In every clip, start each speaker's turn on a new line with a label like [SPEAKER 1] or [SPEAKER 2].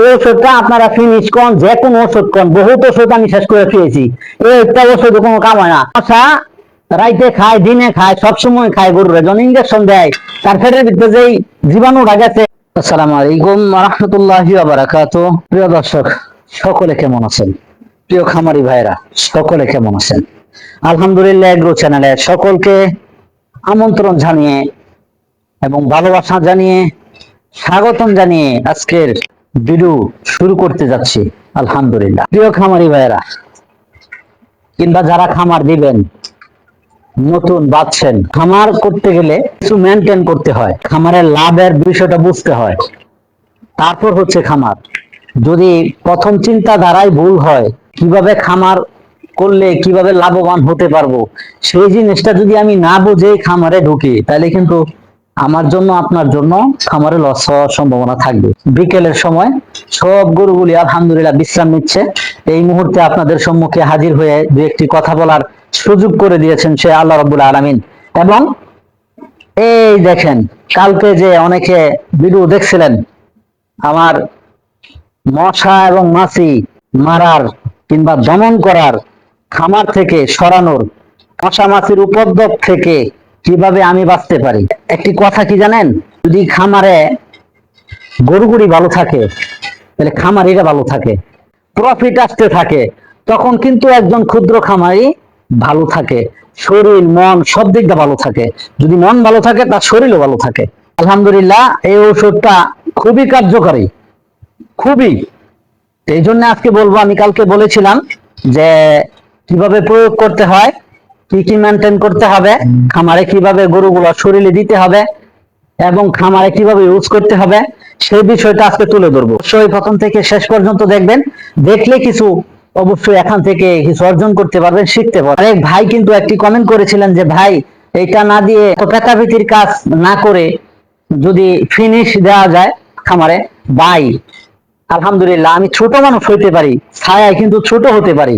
[SPEAKER 1] এই ওষুধটা আপনারা ফিনিশ কোন যে কোনো ওষুধ কোন বহুত ওষুধ আমি শেষ করে খেয়েছি। এই একটা ওষুধ কোনো কাম হয় না। আচ্ছা রাইতে খায়, দিনে খায়, সবসময় খায় গরুরা, যখন ইঞ্জেকশন দেয়, তার ফেটের ভিতরে যেই জীবাণুটা গেছে। আসসালামু আলাইকুম রহমতুল্লাহি বারাকাত প্রিয় দর্শক, সকলে কেমন আছেন? প্রিয় খামারি ভাইরা সকলে কেমন আছেন? আলহামদুলিল্লাহ, এগ্রো চ্যানেলে সকলকে আমন্ত্রণ জানিয়ে এবং ভালোবাসা জানিয়ে স্বাগতম জানিয়ে আজকের ভিডিও শুরু করতে যাচ্ছি, আলহামদুলিল্লাহ। প্রিয় খামারি ভাইয়েরা, কিংবা যারা খামার দিবেন, নতুন বাঁচছেন, খামার করতে গেলে কিছু মেনটেন করতে হয়। খামারের লাভের বিষয়টা বুঝতে হয়। তারপর হচ্ছে খামার। যদি প্রথম চিন্তা চিন্তাধারায় ভুল হয়, কীভাবে খামার করলে কীভাবে লাভবান হতে পারব, সেই জিনিসটা যদি আমি না বুঝে খামারে ঢুকি, তাহলে কিন্তু আমার জন্য, আপনার জন্য খামারে লস হওয়ার সম্ভাবনা থাকবে। বিকেলের সময় সব গরুগুলি আলহামদুলিল্লাহ বিশ্রাম নিচ্ছে। এই মুহূর্তে আপনাদের সম্মুখে হাজির হয়ে দু একটি কথা বলার সুযোগ করে দিয়েছেন সে আল্লাহ রব্বুল আলামিন। এবং এই দেখেন, কালকে যে অনেকে ভিডিও দেখছিলেন, আমার মশা এবং মাছি মারার কিংবা দমন করার খামার থেকে সরানোর, মশা মাছির উপদ্রব থেকে কীভাবে আমি বাঁচতে পারি? একটি কথা কি জানেন? যদি খামারে গরুগুড়ি ভালো থাকে, তাহলে খামারিরা ভালো থাকে প্রফিট আসতে থাকে, তখন কিন্তু একজন ক্ষুদ্র খামারি ভালো থাকে, শরীর, মন সব দিকটা ভালো থাকে। যদি মন ভালো থাকে, তার শরীরও ভালো থাকে। আলহামদুলিল্লাহ, এই ঔষধটা খুবই কার্যকরী, খুবই। এই জন্য আজকে বলব, আমি কালকে বলেছিলাম যে কীভাবে প্রয়োগ করতে হয় কি কি মেনটেন করতে হবে, খামারে কীভাবে গরুগুলো শরীরে দিতে হবে এবং খামারে কীভাবে ইউজ করতে হবে, সেই বিষয়টা আজকে তুলে ধরবো। অবশ্যই প্রথম থেকে শেষ পর্যন্ত দেখবেন, দেখলে কিছু অবশ্যই এখান থেকে কিছু অর্জন করতে পারবেন, শিখতে পারবেন। আরেক ভাই কিন্তু একটি কমেন্ট করেছিলেন যে, ভাই, এটা না দিয়ে পেতাপিতির কাজ না করে যদি ফিনিশ দেওয়া যায় খামারে বাই আলহামদুলিল্লাহ, আমি ছোট মানুষ হইতে পারি, ছায়ায় কিন্তু ছোট হতে পারি।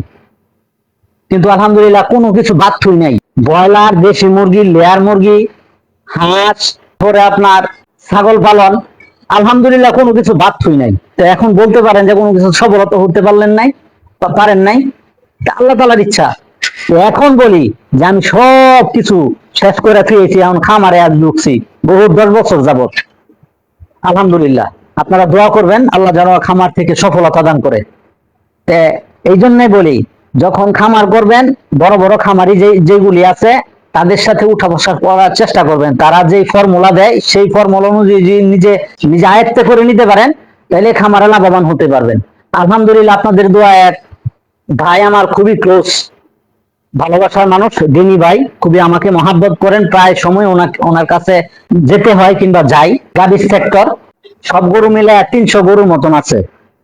[SPEAKER 1] কিন্তু আলহামদুলিল্লাহ কোনো কিছু বাদ থুই নাই। ব্রয়লার, দেশি মুরগি, লেয়ার মুরগি, হাঁস পরে আপনার ছাগল পালন, আলহামদুলিল্লাহ কোনো কিছু বাদ থুই নাই। তো এখন বলতে পারেন যে কোনো কিছু সফলতা হতে পারলেন নাই বা পারেন নাই। আল্লাহ তালার ইচ্ছা। এখন বলি যে আমি সব কিছু শেষ করে ফিরেছি, এখন খামারে আজ ঢুকছি বহু দশ বছর যাবত আলহামদুলিল্লাহ। আপনারা দোয়া করবেন, আল্লাহ যেন খামার থেকে সফলতা দান করে। এই জন্যই বলি যখন খামার করবেন, বড় বড় খামারি যে, যেগুলি আছে, তাদের সাথে উঠা বসা করার চেষ্টা করবেন। তারা যে ফর্মুলা দেয়, সেই ফর্মুলা অনুযায়ী নিজে নিজে আয়ত্তে করে নিতে পারেন, তাহলে খামারে লাভবান হতে পারবেন। আলহামদুলিল্লাহ, আপনাদের দোয়া এক। ভাই আমার খুবই ক্লোজ ভালোবাসার মানুষ দিনী ভাই, খুবই আমাকে মহাব্বত করেন। প্রায় সময় ওনাকে, ওনার কাছে যেতে হয় কিংবা যাই। গাড়ি সেক্টর সব গরু মিলে তিনশো গরুর মতন আছে,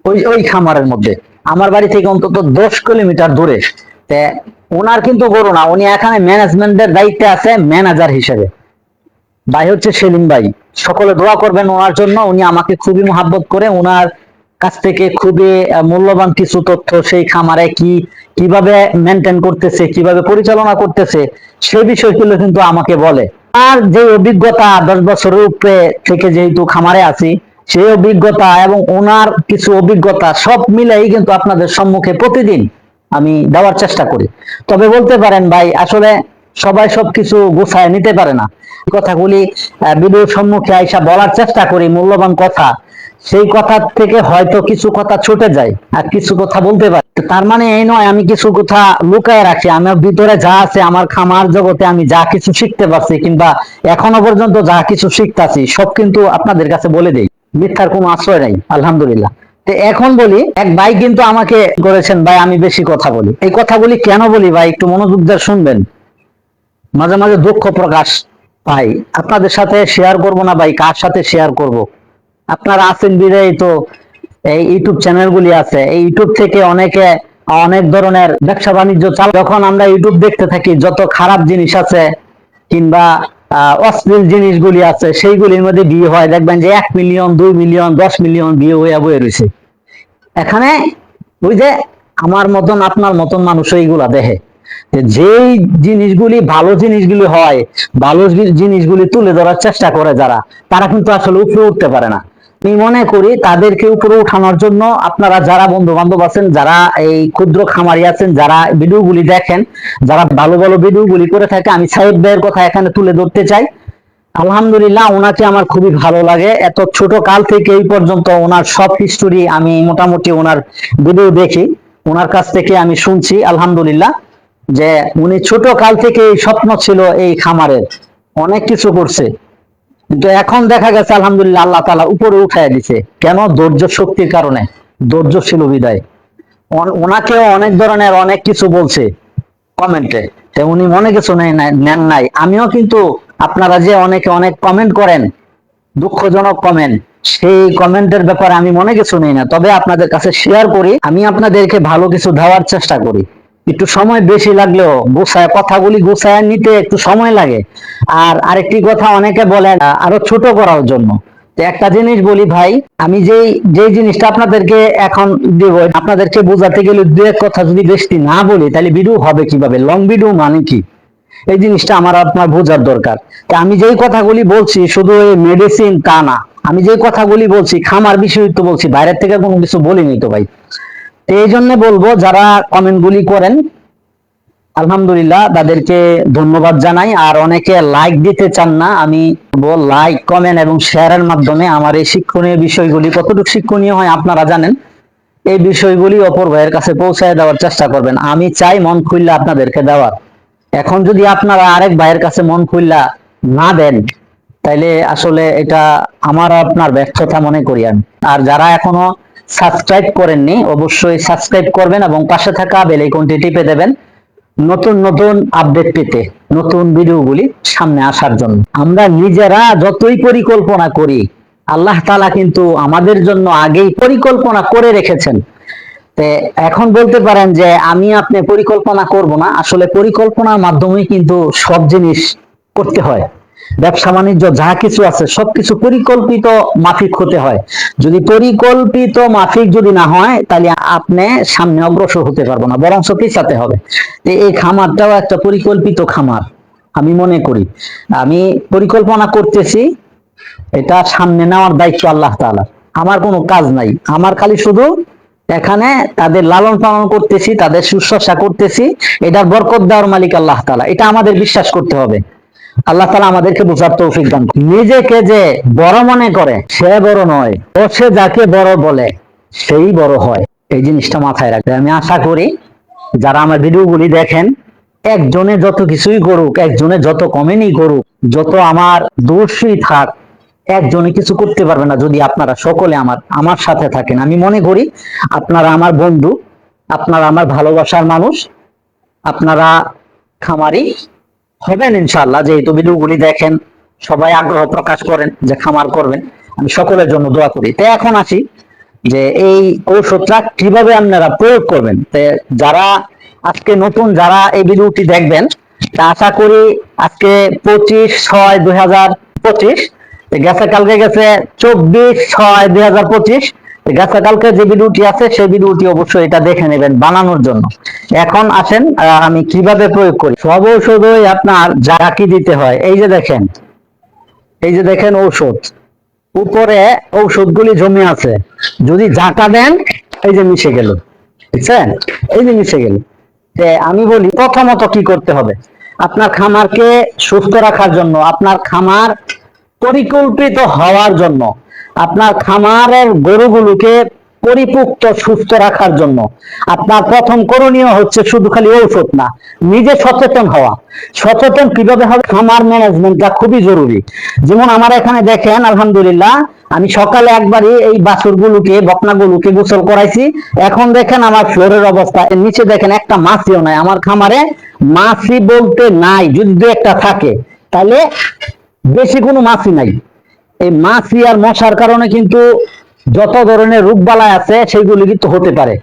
[SPEAKER 1] ওই ওই খামারের মধ্যে। আমার বাড়ি থেকে অন্তত দশ কিলোমিটার দূরে। ওনার কিন্তু গরু না, উনি এখানে ম্যানেজমেন্টের দায়িত্বে আছে ম্যানেজার হিসেবে। ভাই হচ্ছে সেলিম ভাই। সকলে দোয়া করবেন ওনার জন্য, উনি আমাকে খুবই মহাব্বত করে ওনার কাছ থেকে খুবই মূল্যবান কিছু তথ্য সেই খামারে কি, কীভাবে মেনটেন করতেছে, কীভাবে পরিচালনা করতেছে, সেই বিষয়গুলো কিন্তু আমাকে বলে। আর যে অভিজ্ঞতা দশ বছরের উপরে থেকে যেহেতু খামারে আছি সেই অভিজ্ঞতা এবং ওনার কিছু অভিজ্ঞতা সব মিলেই কিন্তু আপনাদের সম্মুখে প্রতিদিন আমি দেওয়ার চেষ্টা করি। তবে বলতে পারেন ভাই, আসলে সবাই সবকিছু গুছায় নিতে পারে না। কথাগুলি ভিডিওর সম্মুখে আইসা বলার চেষ্টা করি, মূল্যবান কথা। সেই কথা থেকে হয়তো কিছু কথা ছুটে যায় আর কিছু কথা বলতে পারি। তার মানে এই নয়, আমি কিছু কথা লুকায় রাখি। আমার ভিতরে যা আছে, আমার খামার জগতে আমি যা কিছু শিখতে পারছি কিংবা এখনও পর্যন্ত যা কিছু শিখতেছি, সব কিন্তু আপনাদের কাছে বলে দেই। মিথ্যার কোনো আশ্রয় নাই, আলহামদুলিল্লাহ। তো এখন বলি, এক ভাই কিন্তু আমাকে করেছেন, ভাই আমি বেশি কথা বলি। এই কথাগুলি কেন বলি, ভাই, একটু মনোযোগ দিয়ে শুনবেন। মাঝে মাঝে দুঃখ প্রকাশ পাই। আপনাদের সাথে শেয়ার করব না, ভাই, কার সাথে শেয়ার করব? আপনারা আছেন বিদায় তো, এই ইউটিউব চ্যানেলগুলি আছে। এই ইউটিউব থেকে অনেকে অনেক ধরনের ব্যবসা বাণিজ্য চাল যখন আমরা ইউটিউব দেখতে থাকি, যত খারাপ জিনিস আছে, কিংবা অশ্লীল জিনিসগুলি আছে, সেইগুলির মধ্যে বিয়ে হয়। দেখবেন যে এক মিলিয়ন দুই মিলিয়ন দশ মিলিয়ন বিয়ে হয়ে বয়ে রয়েছে এখানে ওই যে আমার মতন, আপনার মতন মানুষ এইগুলা দেখে যেই জিনিসগুলি, ভালো জিনিসগুলি হয়, ভালো জিনিসগুলি তুলে ধরার চেষ্টা করে যারা, তারা কিন্তু আসলে উপরে উঠতে পারে না। আমি মনে করি তাদেরকে উপরে উঠানোর জন্য আপনারা যারা বন্ধু বান্ধব আছেন, যারা এই ক্ষুদ্র খামারি আছেন, যারা ভিডিওগুলি দেখেন, যারা ভালো ভালো ভিডিওগুলি করে থাকে, আমি সাহেব ভাইয়ের কথা এখানে তুলে ধরতে চাই। আলহামদুলিল্লাহ, ওনাকে আমার খুবই ভালো লাগে। এত ছোট কাল থেকে এই পর্যন্ত ওনার সব হিস্টোরি আমি মোটামুটি ওনার ভিডিও দেখি। ওনার কাছ থেকে আমি শুনছি, আলহামদুলিল্লাহ, যে উনি ছোট কাল থেকে এই স্বপ্ন ছিল এই খামারের। অনেক কিছু করছে। কিন্তু এখন দেখা গেছে, আলহামদুলিল্লাহ, আল্লাহ তালা উপরে উঠাই দিছে। কেন? ধৈর্য শক্তির কারণে। ধৈর্য ছিল বিদায় ওন- ওনাকেও অনেক ধরনের অনেক কিছু বলছে কমেন্টে উনি মনে কিছু নেই, নেন নাই। আমিও কিন্তু আপনারা যে অনেকে অনেক কমেন্ট করেন, দুঃখজনক কমেন্ট সেই কমেন্টের ব্যাপারে আমি মনে কিছু নেই না। তবে আপনাদের কাছে শেয়ার করি। আমি আপনাদেরকে ভালো কিছু দেওয়ার চেষ্টা করি। একটু সময় বেশি লাগলেও গোছায় কথাগুলি গোছায় নিতে একটু সময় লাগে। আর আরেকটি কথা অনেকে আহ, আরও ছোট করার জন্য। একটা জিনিস বলি ভাই আমি যেই যেই জিনিসটা আপনাদেরকে এখন দেব আপনাদেরকে বোঝাতে গেলে দু এক কথা যদি বেশি না বলি তাহলে ভিডিও হবে কীভাবে? লং ভিডিও মানে কি? এই জিনিসটা আমার আপনার বোঝার দরকার। তা আমি যেই কথাগুলি বলছি শুধু এই মেডিসিন তা না। আমি যেই কথাগুলি বলছি খামার বিষয় তো বলছি বাইরের থেকে কোনো কিছু বলিনি তো ভাই। এই জন্য বলব, যারা কমেন্ট গুলি করেন, আলহামদুলিল্লাহ তাদেরকে ধন্যবাদ জানাই। আর অনেকে লাইক দিতে চান না, আমি লাইক কমেন্ট এবং শেয়ারের মাধ্যমে আমার এই শিক্ষণীয় বিষয়গুলি, কতটুকু শিক্ষণীয় হয় আপনারা জানেন। এই বিষয়গুলি অপর ভাইয়ের কাছে পৌঁছায় দেওয়ার চেষ্টা করবেন। আমি চাই মন খুললে আপনাদেরকে দেওয়ার। এখন যদি আপনারা আরেক ভাইয়ের কাছে মন খুললা না দেন, তাইলে আসলে এটা আমার আপনার ব্যর্থতা মনে করি আমি আর যারা এখনও সাবস্ক্রাইব করেননি, অবশ্যই সাবস্ক্রাইব করবেন এবং পাশে থাকা বেল আইকনটি টিপে দেবেন নতুন নতুন আপডেট পেতে, নতুন ভিডিওগুলি সামনে আসার জন্য। আমরা নিজেরা যতই পরিকল্পনা করি, আল্লাহ তালা কিন্তু আমাদের জন্য আগেই পরিকল্পনা করে রেখেছেন। এখন বলতে পারেন যে আমি আপনি পরিকল্পনা করব না, আসলে পরিকল্পনার মাধ্যমে কিন্তু সব জিনিস করতে হয়। ব্যবসা বাণিজ্য, যা কিছু আছে, সবকিছু পরিকল্পিত মাফিক হতে হয়। যদি পরিকল্পিত মাফিক যদি না হয়, তাহলে আপনি সামনে অগ্রসর হতে পারব না বরং পিছাতে হবে। এই খামারটাও একটা পরিকল্পিত খামার, আমি মনে করি। আমি পরিকল্পনা করতেছি, এটা সামনে নেওয়ার দায়িত্ব আল্লাহ তাআলা আমার কোনো কাজ নাই। আমার খালি শুধু এখানে তাদের লালন পালন করতেছি, তাদের শুশ্রূষা করতেছি, এটার বরকত দেওয়ার মালিক আল্লাহ তাআলা। এটা আমাদের বিশ্বাস করতে হবে। আল্লাহ তাআলা আমাদেরকে বোঝার তৌফিক দান নিজেকে যে বড় মনে করে, সে বড় নয়। ও সে যাকে বড় বলে, সেই বড় হয়। এই জিনিসটা মাথায় রাখতে আমি আশা করি যারা আমার ভিডিওগুলি দেখেন, একজনে যত কিছুই করুক, একজনে যত কমেন্টই করুক, যত আমার দোষই থাক, একজনে কিছু করতে পারবে না যদি আপনারা সকলে আমার আমার সাথে থাকেন। আমি মনে করি আপনারা আমার বন্ধু, আপনারা আমার ভালোবাসার মানুষ, আপনারা খামারি হবেন ইনশাল্লাহ যেহেতু ভিডিওগুলি দেখেন, সবাই আগ্রহ প্রকাশ করেন, যে খামার করবেন। আমি সকলের জন্য দোয়া করি। তো এখন আসি, যে এই ঔষধটা কীভাবে আপনারা প্রয়োগ করবেন? যারা আজকে নতুন, যারা এই ভিডিওটি দেখবেন, তা আশা করি আজকে পঁচিশ ছয় দুই হাজার পঁচিশ গেছে, কালকে গেছে চব্বিশ ছয় দুই হাজার পঁচিশ গেছে কালকে যে ভিডিওটি আছে, সেই ভিডিওটি অবশ্যই এটা দেখে নেবেন বানানোর জন্য। এখন আসেন আমি কীভাবে প্রয়োগ করি? সব ঔষধই আপনার যা কি দিতে হয়। এই যে দেখেন, এই যে দেখেন ঔষধ। উপরে ঔষধগুলি জমে আছে। যদি জাটা দেন, এই যে মিশে গেল। বুঝছেন? এই যে মিশে গেল। আমি বলি, প্রথমত কি করতে হবে? আপনার খামারকে সুস্থ রাখার জন্য, আপনার খামার পরিকল্পিত হওয়ার জন্য আপনার খামারের গরুগুলোকে পরিপুক্ত, সুস্থ রাখার জন্য। আপনার প্রথম করণীয় হচ্ছে শুধু খালি ঔষধ না, নিজে সচেতন হওয়া। সচেতন কীভাবে হবে? খামার ম্যানেজমেন্টটা খুবই জরুরি। যেমন আমার এখানে দেখেন, আলহামদুলিল্লাহ, আমি সকালে একবারই এই বাছুরগুলোকে, বকনাগুলোকে গোসল করাইছি। এখন দেখেন আমার ফ্লোরের অবস্থা। নিচে দেখেন একটা মাছিও নাই। আমার খামারে মাছি বলতে নাই, যদি দু একটা থাকে, তাহলে বেশি কোনো মাছি নাই। এই মাছি আর মশার কারণে কিন্তু যত ধরনের রোগ বালাই আছে, সেইগুলি কিন্তু হতে পারে।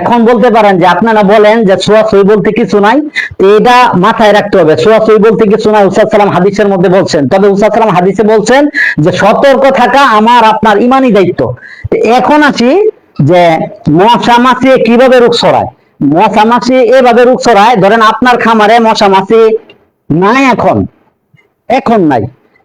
[SPEAKER 1] এখন বলতে পারেন যে আপনারা বলেন যে ছোঁয়াছুঁই বলতে কিছু নাই, তো এটা মাথায় রাখতে হবে। ছোঁয়াছুঁই বলতে কিছু নাই উসাদ সালাম হাদিসের মধ্যে বলছেন। তবে উসাদ সালাম হাদিসে বলছেন যে সতর্ক থাকা আমার আপনার ইমানই দায়িত্ব। এখন আসি যে মশা মাছি কীভাবে রোগ ছড়ায়? মশা মাছি এভাবে রোগ ছড়ায়, ধরেন আপনার খামারে মশা মাছি নাই এখন এখন নাই।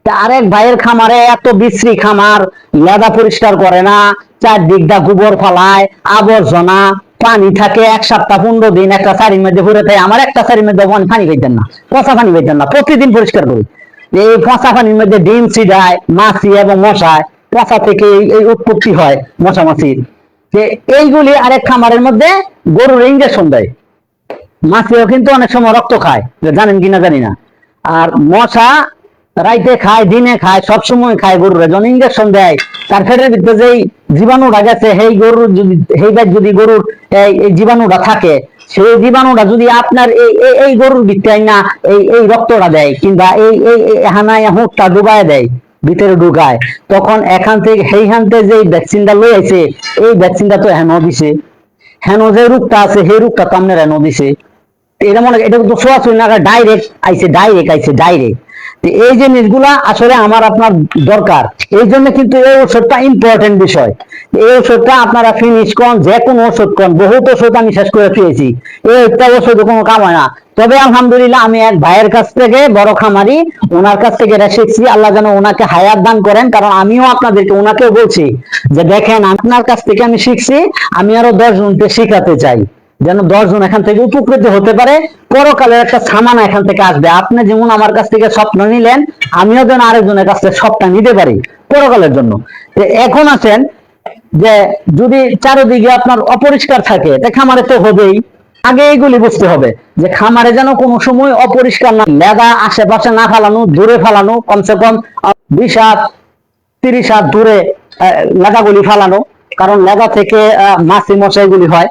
[SPEAKER 1] আরেক ভাইয়ের খামারে এত বিশ্রী খামার, লেদা পরিষ্কার করে না, চারদিকটা গোবর ফলায়, আবর্জনা, পানি থাকে এক সপ্তাহ, পনেরো দিন একটা শাড়ির মধ্যে ভরে থাকে। আমার একটা শাড়ির মধ্যে পানি পেতেন না, পচা পানি পেতেন না, প্রতিদিন পরিষ্কার করি। এই পচা পানির মধ্যে ডিম ছিটায়, মাছি এবং মশায়, পচা থেকে এই- উৎপত্তি হয় মশা মাছির যে এইগুলি আরেক খামারের মধ্যে গরুর ইঞ্জেকশন দেয়। মাছিও কিন্তু অনেক সময় রক্ত খায় জানেন কিনা জানি না। আর মশা রাইতে খায়, দিনে খায়, সব সময় খায় গরুরা। যখন ইঞ্জেকশন দেয়, তার ফেটের ভিতরে যেই জীবাণুটা গেছে সেই গরুর যদি সেইবার যদি গরুর এই জীবাণুটা থাকে, সেই জীবাণুটা যদি আপনার এই, এই- গরুর ভিতরে না, এই এই রক্তটা দেয়, কিংবা এই এই হানায় হুঁকটা ডুবায় দেয়, ভিতরে ঢুকায়, তখন এখান থেকে, সেইখান থেকে যে ভ্যাকসিনটা লই আছে এই ভ্যাকসিনটা তো হেন দিছে। হেন যে রোগটা আছে, সেই রোগটা তো আপনার হেন দিছে। এটা মনে এটা তো সরাসরি না ডাইরেক্ট আইছে ডাইরেক্ট আইছে ডাইরেক্ট এই জিনিসগুলা আসলে আমার আপনার দরকার। এই জন্য কিন্তু এই ওষুধটা ইম্পর্টেন্ট বিষয়। এই ওষুধটা আপনারা ফিনিশ করুন, যে কোনো ওষুধ করুন, বহুত ওষুধ আমি শেষ করে পেয়েছি এই একটা ওষুধ কোনো কাম হয় না। তবে আলহামদুলিল্লাহ আমি এক ভাইয়ের কাছ থেকে বড় খামারি, ওনার কাছ থেকে শিখছি। আল্লাহ যেন ওনাকে হায়াত দান করেন, কারণ আমিও আপনাদেরকে, ওনাকেও বলছি যে দেখেন, আপনার কাছ থেকে আমি শিখছি, আমি আরও দশ জনকে শিখাতে চাই। যেন দশজন এখান থেকে উপকৃত হতে পারে। পরকালের একটা সামানা এখান থেকে আসবে। আপনি যেমন আমার কাছ থেকে স্বপ্ন নিলেন, আমিও যেন আরেকজনের কাছ থেকে স্বপ্ন নিতে পারি পরকালের জন্য। এখন আছেন যে যদি চারিদিকে আপনার অপরিষ্কার থাকে, তা খামারে তো হবেই। আগে এইগুলি বুঝতে হবে যে খামারে যেন কোনো সময় অপরিষ্কার না লেদা আশেপাশে না ফালানো, দূরে ফালানো, কমসে কম বিশ হাত, তিরিশ হাত দূরে লেদাগুলি ফালানো। কারণ লেদা থেকে মাছি মশাইগুলি হয়।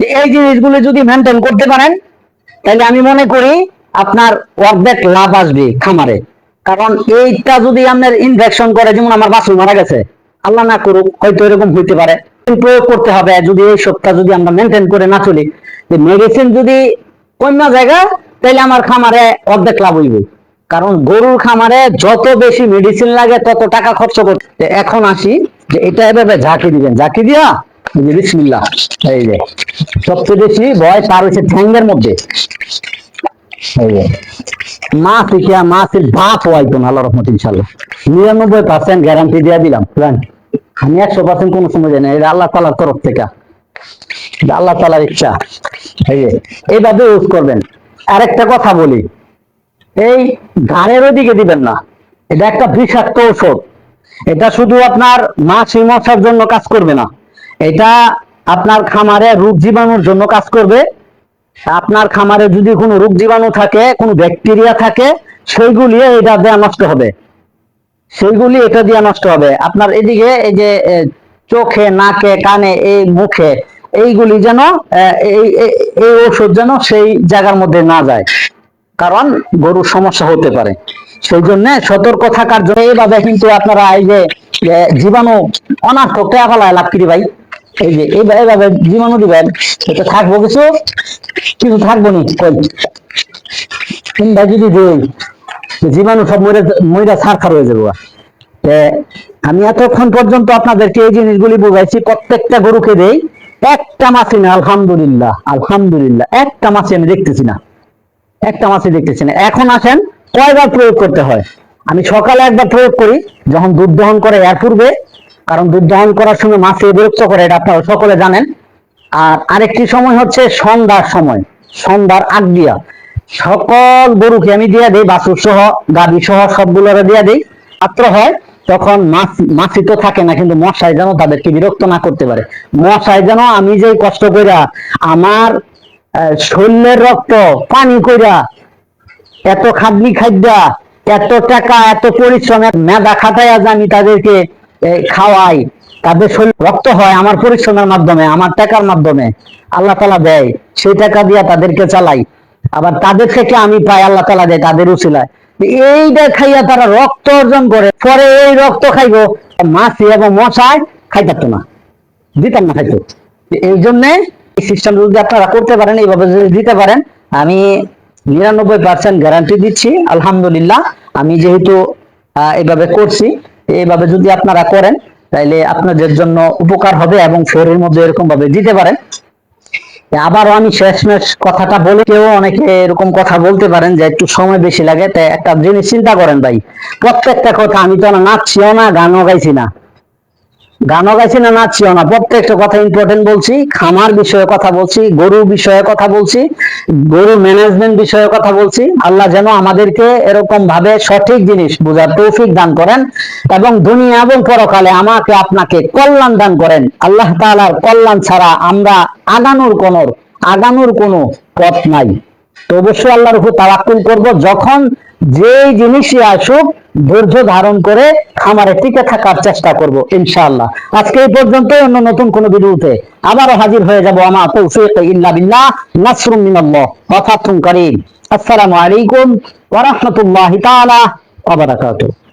[SPEAKER 1] যে এই জিনিসগুলো যদি মেনটেন করতে পারেন, তাহলে আমি মনে করি আপনার অর্ধেক লাভ আসবে খামারে। কারণ এইটা যদি আপনার ইনফেকশন করে, যেমন আমার বাছুর মারা গেছে, আল্লাহ না করুক, হয়তো এরকম হইতে পারে। প্রয়োগ করতে হবে, যদি এই সবটা যদি আমরা মেনটেন করে না চলি, যে মেডিসিন যদি অন্য জায়গা, তাহলে আমার খামারে অর্ধেক লাভ হইবে। কারণ গরুর খামারে যত বেশি মেডিসিন লাগে, তত টাকা খরচ করতে এখন আসি, যে এটা এভাবে ঝাঁকি দিবেন। ঝাঁকি দিয়া যে বিসমিল্লাহ, এই যে। সবচেয়ে বেশি ভয় তার হচ্ছে ঠ্যাঙ্গের মধ্যে। হয়তো না আল্লাহ রহমত ইনশাল্লাহ নিরানব্বই পার্সেন্ট গ্যারান্টি দিয়ে দিলাম, জান। আমি একশো পার্সেন্ট কোনো সময় জানি এটা আল্লাহ তালার তরফ থেকে। আল্লাহ তালার ইচ্ছা। এই যে, এইভাবে ইউজ করবেন। আরেকটা কথা বলি, এই ঘাড়ের ওদিকে দিবেন না, এটা একটা বিষাক্ত ঔষধ। এটা শুধু আপনার মাছি মশার জন্য কাজ করবে না। এটা আপনার খামারে রোগ জীবাণুর জন্য কাজ করবে। আপনার খামারে যদি কোনো রোগ জীবাণু থাকে, কোনো ব্যাকটেরিয়া থাকে, সেইগুলি এটা দেওয়া নষ্ট হবে। সেইগুলি এটা দিয়ে নষ্ট হবে। আপনার এদিকে এই যে চোখে, নাকে, কানে, এই মুখে, এইগুলি যেন এই এই- যেন সেই জায়গার মধ্যে না যায়। কারণ গরুর সমস্যা হতে পারে। সেই জন্য সতর্ক থাকার জন্য এইভাবে কিন্তু আপনারা এই যে জীবাণু অনার্থক টেয়া ফেলায় লাভ করি ভাই। এই যে এইভাবে জীবাণু দিবেন এটা থাকব কিছু? কিছু থাকব নি যদি দেই, জীবাণু সব মরে মইরা ছাড়খার হয়ে যাব। আমি এতক্ষণ পর্যন্ত আপনাদেরকে এই জিনিসগুলি বুঝাইছি, প্রত্যেকটা গরুকে দেই, একটা মাছি না, আলহামদুলিল্লাহ আলহামদুলিল্লাহ, একটা মাছি আমি দেখতেছি না। একটা মাছি দেখতেছি না। এখন আসেন, কয়বার প্রয়োগ করতে হয়? আমি সকালে একবার প্রয়োগ করি, যখন দুধ দহন করে, এর পূর্বে কারণ দুধ দহন করার সময় মাছে বিরক্ত করে, এটা আপনারা সকলে জানেন। আর আরেকটি সময় হচ্ছে সন্ধ্যার সময়, সন্ধ্যার আগ দিয়া। সকল গরুকে আমি দিয়ে দিই, বাছুর সহ, গাভী সহ সবগুলোরে দিয়ে দিই। মাত্র হয় তখন মাছ, মাছি তো থাকে না, কিন্তু মশাই যেন তাদেরকে বিরক্ত না করতে পারে। মশাই যেন আমি যে কষ্ট কইরা, আমার শরীরের রক্ত, পানি কইরা, এত খাদনি খাদ্যা এত টাকা, এত পরিশ্রমের মেধা খাটাইয়া যে আমি তাদেরকে খাওয়াই তাদের শরীর রক্ত হয় আমার পরিশ্রমের মাধ্যমে আমার টাকার মাধ্যমে। আল্লাহ তালা দেয় সেই টাকা দিয়া তাদেরকে চালাই। আবার তাদের থেকে আমি পাই আল্লাহ তালা দেয় তাদের উচিলায়। এইটা খাইয়া তারা রক্ত অর্জন করে পরে এই রক্ত খাইবো। মাছি এবং মশায় খাইতারতো না দিতাম না খাইতো। এই জন্যে এই সিস্টেম যদি আপনারা করতে পারেন এইভাবে যদি দিতে পারেন আমি নিরানব্বই পার্সেন্ট গ্যারান্টি দিচ্ছি আলহামদুলিল্লাহ। আমি যেহেতু আহ, এইভাবে করছি এইভাবে যদি আপনারা করেন, তাইলে আপনাদের জন্য উপকার হবে এবং শরীরের মধ্যে এরকম ভাবে দিতে পারেন। আবারও আমি শেষমেশ কথাটা বলে কেউ অনেকে এরকম কথা বলতে পারেন যে একটু সময় বেশি লাগে তাই একটা জিনিস চিন্তা করেন ভাই। প্রত্যেকটা কথা আমি তো নাচছিও না, গানও গাইছি না। গানও গাইছি না নাচছিও না। প্রত্যেকটা কথা ইম্পর্টেন্ট বলছি, খামার বিষয়ে কথা বলছি, গরু বিষয়ে কথা বলছি, গরু ম্যানেজমেন্ট বিষয়ে কথা বলছি। আল্লাহ যেন আমাদেরকে এরকম ভাবে সঠিক জিনিস বোঝার তৌফিক দান করেন এবং দুনিয়া এবং পরকালে আমাকে আপনাকে কল্যাণ দান করেন। আল্লাহ তাআলার কল্যাণ ছাড়া আমরা আগানোর কোন, আগানোর কোনো পথ নাই। তো অবশ্যই আল্লাহর উপর তাওয়াক্কুল করব। যখন যেই জিনিসই আসুক, ধৈর্য ধারণ করে খামারে টিকে থাকার চেষ্টা করব, ইনশাআল্লাহ। আজকে এই পর্যন্ত অন্য নতুন কোন ভিডিওতে আবারও হাজির হয়ে যাব আমার। তৌফিক ইল্লা বিল্লাহ নাসরুম মিনাল্লাহ। ওয়া ফাতহুম কারীম। আসসালামু আলাইকুম ওয়া রাহমাতুল্লাহি তাআলা ওয়া বারাকাতুহু।